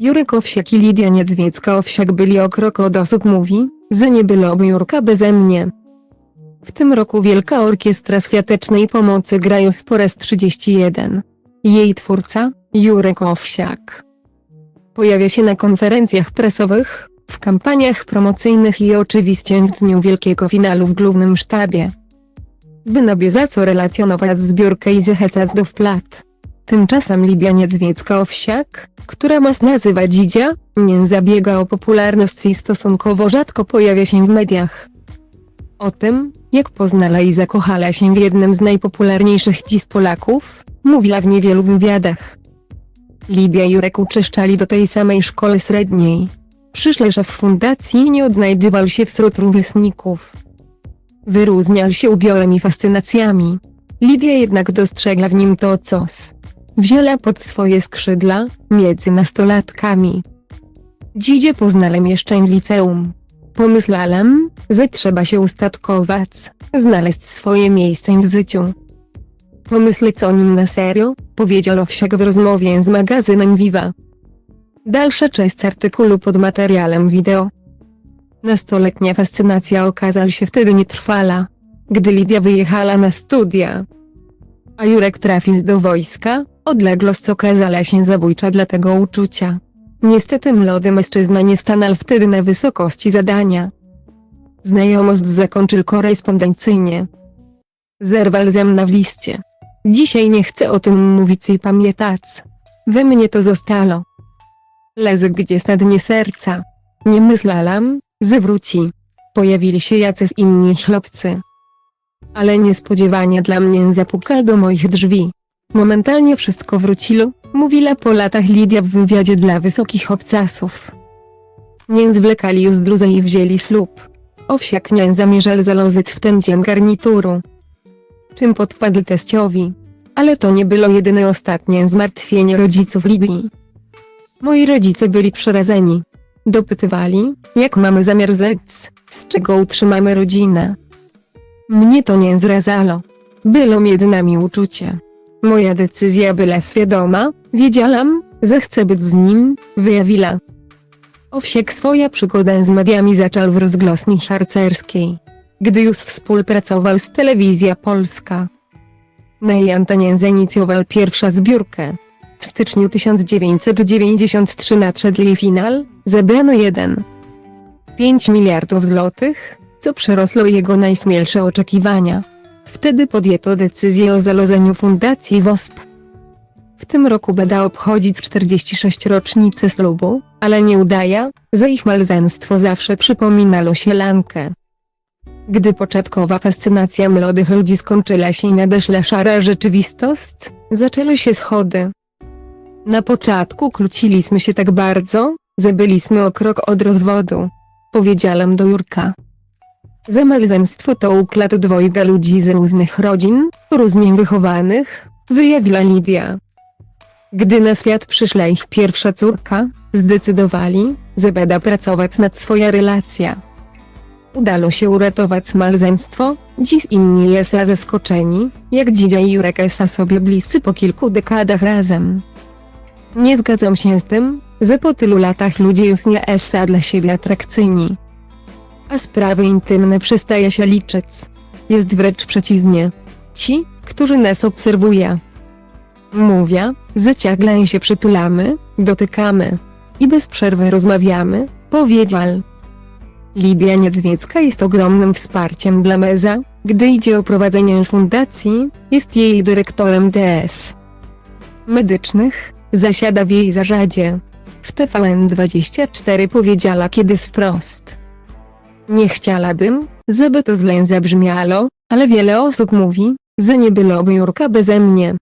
Jurek Owsiak i Lidia Niedźwiecka-Owsiak byli o krok od osób mówi, że nie byłoby Jurka beze mnie. W tym roku Wielka Orkiestra Świątecznej Pomocy gra już po raz 31. Jej twórca, Jurek Owsiak. Pojawia się na konferencjach prasowych, w kampaniach promocyjnych i oczywiście w dniu wielkiego finalu w głównym sztabie. By na bieżąco relacjonować zbiórkę i zachęcać do wpłat. Tymczasem Lidia Niedźwiecka-Owsiak, która ma nazywać Dzidzia, nie zabiega o popularność i stosunkowo rzadko pojawia się w mediach. O tym, jak poznała i zakochała się w jednym z najpopularniejszych dziś Polaków, mówiła w niewielu wywiadach. Lidia Jurek uczęszczali do tej samej szkoły średniej. Przyszły szef fundacji nie odnajdywał się wśród rówieśników. Wyróżniał się ubiorem i fascynacjami. Lidia jednak dostrzegła w nim to coś. Wzięła pod swoje skrzydła, między nastolatkami. Dzidzie poznałem jeszcze liceum. Pomyślałem, że trzeba się ustatkować, znaleźć swoje miejsce w życiu. Pomyśleć o nim na serio, powiedział Owsiak w rozmowie z magazynem Viva. Dalsza część artykułu pod materiałem wideo. Nastoletnia fascynacja okazała się wtedy nietrwala, gdy Lidia wyjechała na studia. A Jurek trafił do wojska, odległość okazała się zabójcza dla tego uczucia. Niestety młody mężczyzna nie stanął wtedy na wysokości zadania. Znajomość zakończył korespondencyjnie. Zerwał ze mną w liście. Dzisiaj nie chcę o tym mówić i pamiętać. We mnie to zostało. Lezy gdzieś na dnie serca. Nie myślałam, że wróci. Pojawili się jacyś inni chłopcy. Ale niespodziewanie dla mnie zapukał do moich drzwi. Momentalnie wszystko wróciło, mówiła po latach Lidia w wywiadzie dla wysokich obcasów. Nie zwlekali już bluzę i wzięli ślub. Owsiak nie zamierzał zalożyć w ten dzień garnituru. Czym podpadł teściowi. Ale to nie było jedyne ostatnie zmartwienie rodziców Lidii. Moi rodzice byli przerażeni. Dopytywali, jak mamy zamiar zec, z czego utrzymamy rodzinę. Mnie to nie zrazało. Było między nami uczucie. Moja decyzja była świadoma, wiedziałam, że chcę być z nim, wyjawiła. Owsiek swoja przygoda z mediami zaczął w rozgłosni harcerskiej. Gdy już współpracował z Telewizja Polska. Na jej antenie zainicjował pierwsza zbiórkę. W styczniu 1993 nadszedł jej finał, zebrano 1,5 miliardów złotych, co przerosło jego najśmielsze oczekiwania. Wtedy podjęto decyzję o zalożeniu fundacji WOSP. W tym roku będą obchodzić 46 rocznicę ślubu, ale nie udaje, że ich małżeństwo zawsze przypominało się Lankę. Gdy początkowa fascynacja młodych ludzi skończyła się i nadeszła szara rzeczywistość, zaczęły się schody. Na początku kłóciliśmy się tak bardzo, że byliśmy o krok od rozwodu. Powiedziałam do Jurka. Za małżeństwo to układ dwojga ludzi z różnych rodzin, różnie wychowanych, wyjawiła Lidia. Gdy na świat przyszła ich pierwsza córka, zdecydowali, że będą pracować nad swoja relacja. Udało się uratować małżeństwo, dziś inni jest zaskoczeni, jak Dzidzia i Jurek są sobie bliscy po kilku dekadach razem. Nie zgadzam się z tym, że po tylu latach ludzie już nie są dla siebie atrakcyjni. A sprawy intymne przestaje się liczyć. Jest wręcz przeciwnie. Ci, którzy nas obserwują. Mówię, że ciągle się przytulamy, dotykamy i bez przerwy rozmawiamy, powiedział. Lidia Niedźwiecka jest ogromnym wsparciem dla Meza, gdy idzie o prowadzenie fundacji, jest jej dyrektorem DS medycznych, zasiada w jej zarządzie. W TVN24 powiedziała kiedyś wprost. Nie chciałabym, żeby to źle zabrzmiało, ale wiele osób mówi, że nie byłoby Jurka beze mnie.